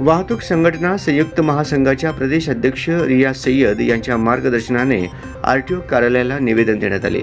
वाहतूक संघटना संयुक्त महासंघाच्या प्रदेश अध्यक्ष रिया सय्यद यांच्या मार्गदर्शनाने आर टी ओ कार्यालयाला निवेदन देण्यात आले.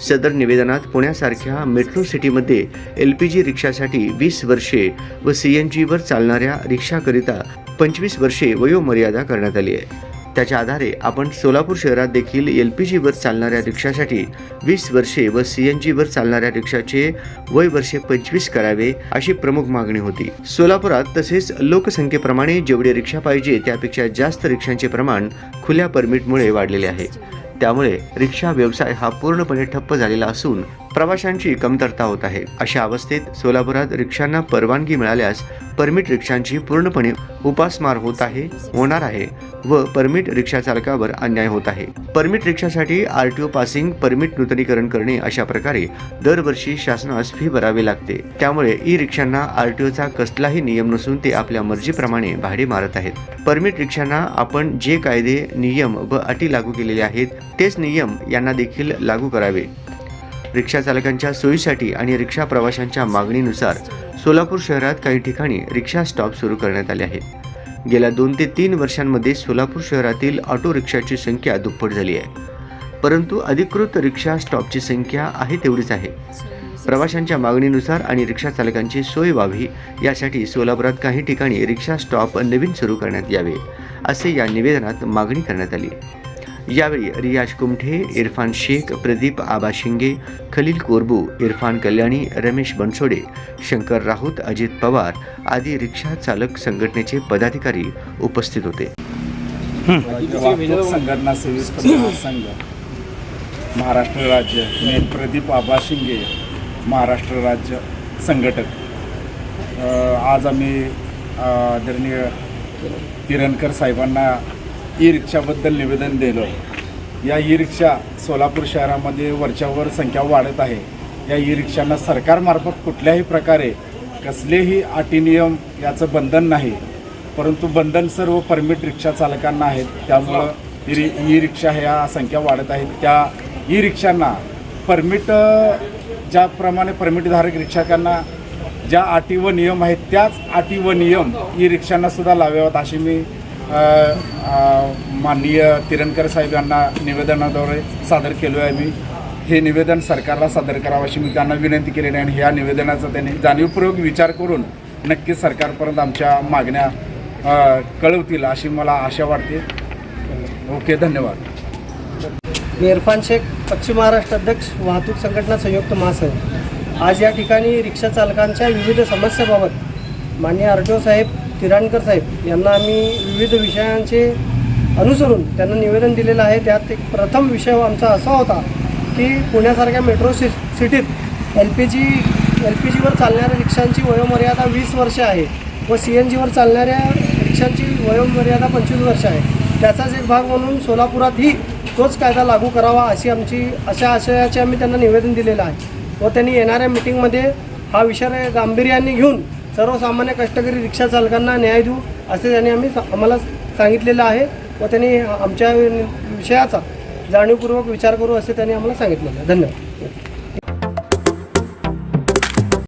सदर निवेदनात पुण्यासारख्या मेट्रो सिटीमध्ये एल पी जी रिक्षासाठी वीस वर्षे व सी एन जीवर चालणाऱ्या रिक्षाकरिता पंचवीस वर्षे वयोमर्यादा करण्यात आली आहे. त्याच्या आधारे आपण सोलापूर शहरात देखील एल पी जीवर चालणाऱ्या रिक्षासाठी वीस वर्षे व सी एन जीवर चालणाऱ्या रिक्षाचे वय वर्षे पंचवीस करावे अशी प्रमुख मागणी होती. सोलापुरात तसेच लोकसंख्येप्रमाणे जेवढे रिक्षा पाहिजे त्यापेक्षा जास्त रिक्षांचे प्रमाण खुल्या परमिटमुळे वाढलेले आहे. त्यामुळे रिक्षा व्यवसाय हा पूर्णपणे ठप्प झालेला असून प्रवाशांची कमतरता होत आहे. अशा अवस्थेत सोलापुरात रिक्षांना परवानगी मिळाल्यास परमिट रिक्षांची पूर्णपणे उपासमार होत आहे होणार आहे व परमिट रिक्षा चालकावर अन्याय होत आहे. Permit रिक्षासाठी R T O passing permit नूतनीकरण करणे अशा प्रकारे दरवर्षी शासनास फी भरावी लागते. त्यामुळे ई रिक्षांना आर टी ओचा कसलाही नियम नसून ते आपल्या मर्जीप्रमाणे भाडे मारत आहेत. परमिट रिक्षांना आपण जे कायदे नियम व अटी लागू केलेले आहेत तेच नियम यांना देखील लागू करावे. रिक्षा चालकांच्या सोयीसाठी आणि रिक्षा प्रवाशांच्या मागणीनुसार सोलापूर शहरात काही ठिकाणी रिक्षा स्टॉप सुरू करण्यात आले आहेत. गेल्या दोन ते तीन वर्षांमध्ये सोलापूर शहरातील ऑटो रिक्षाची संख्या दुप्पट झाली आहे. परंतु अधिकृत रिक्षा स्टॉपची संख्या आहे तेवढीच आहे. प्रवाशांच्या मागणीनुसार आणि रिक्षा चालकांची सोय व्हावी यासाठी सोलापुरात काही ठिकाणी रिक्षा स्टॉप नवीन सुरू करण्यात यावे असे या निवेदनात मागणी करण्यात आली. यावेळी रियाज कुमठे इरफान शेख प्रदीप आबा शिंगे खलील कोरबू इरफान कल्याणी रमेश बनसोडे शंकर राऊत अजित पवार आदी रिक्षा चालक संघटनेचे पदाधिकारी उपस्थित होते. संघटना महाराष्ट्र राज्य मी प्रदीप आबा शिंगे महाराष्ट्र राज्य संघटक. आज आम्ही आदरणीय तिरणकर साहेबांना ई रिक्षाबद्दल निवेदन दिलं. या ई रिक्षा सोलापूर शहरामध्ये वरच्यावर संख्या वाढत आहे. या ई रिक्षांना सरकारमार्फत कुठल्याही प्रकारे कसलेही अटी नियम याचं बंधन नाही. परंतु बंधन सर्व परमिट रिक्षा चालकांना आहेत. त्यामुळं ई रि ई रिक्षा ह्या संख्या वाढत आहेत. त्या ई रिक्षांना परमिट ज्याप्रमाणे परमिटधारक रिक्षकांना ज्या अटी व नियम आहेत त्याच अटी व नियम ई रिक्षांना सुद्धा लावाव्यात अशी मी माननीय तिरणकर साहेब यांना निवेदनाद्वारे सादर केलो आहे मी हे निवेदन सरकारला सादर करावं अशी मी त्यांना विनंती केलेली आहे आणि ह्या निवेदनाचा त्यांनी जाणीवपूर्वक विचार करून नक्कीच सरकारपर्यंत आमच्या मागण्या कळवतील अशी मला आशा वाटते. ओके धन्यवाद. मी इरफान शेख पश्चिम महाराष्ट्र अध्यक्ष वाहतूक संघटना संयुक्त महासंघ. आज या ठिकाणी रिक्षा चालकांच्या विविध समस्याबाबत माननीय आर टी ओ साहेब तिराणकर साहेब यांना आम्ही विविध विषयांचे अनुसरून त्यांना निवेदन दिलेलं आहे. त्यात एक प्रथम विषय आमचा असा होता की पुण्यासारख्या मेट्रो सि सिटीत L P G L P जीवर चालणाऱ्या रिक्षांची वयोमर्यादा वीस वर्ष आहे व सी एन जीवर चालणाऱ्या रिक्षांची वयोमर्यादा पंचवीस वर्ष आहे. त्याचाच एक भाग म्हणून सोलापुरातही तोच कायदा लागू करावा अशी आमची अशा आशयाचे आम्ही त्यांना निवेदन दिलेलं आहे. व त्यांनी येणाऱ्या मिटिंगमध्ये हा विषय गांभीर्याने घेऊन सर्वसामान्य कष्टकरी रिक्षा चालकांना न्याय देऊ असे त्यांनी आम्ही आम्हाला सांगितलेलं आहे व त्यांनी आमच्या विषयाचा जाणीवपूर्वक विचार करू असे त्यांनी आम्हाला सांगितलेलं आहे. धन्यवाद.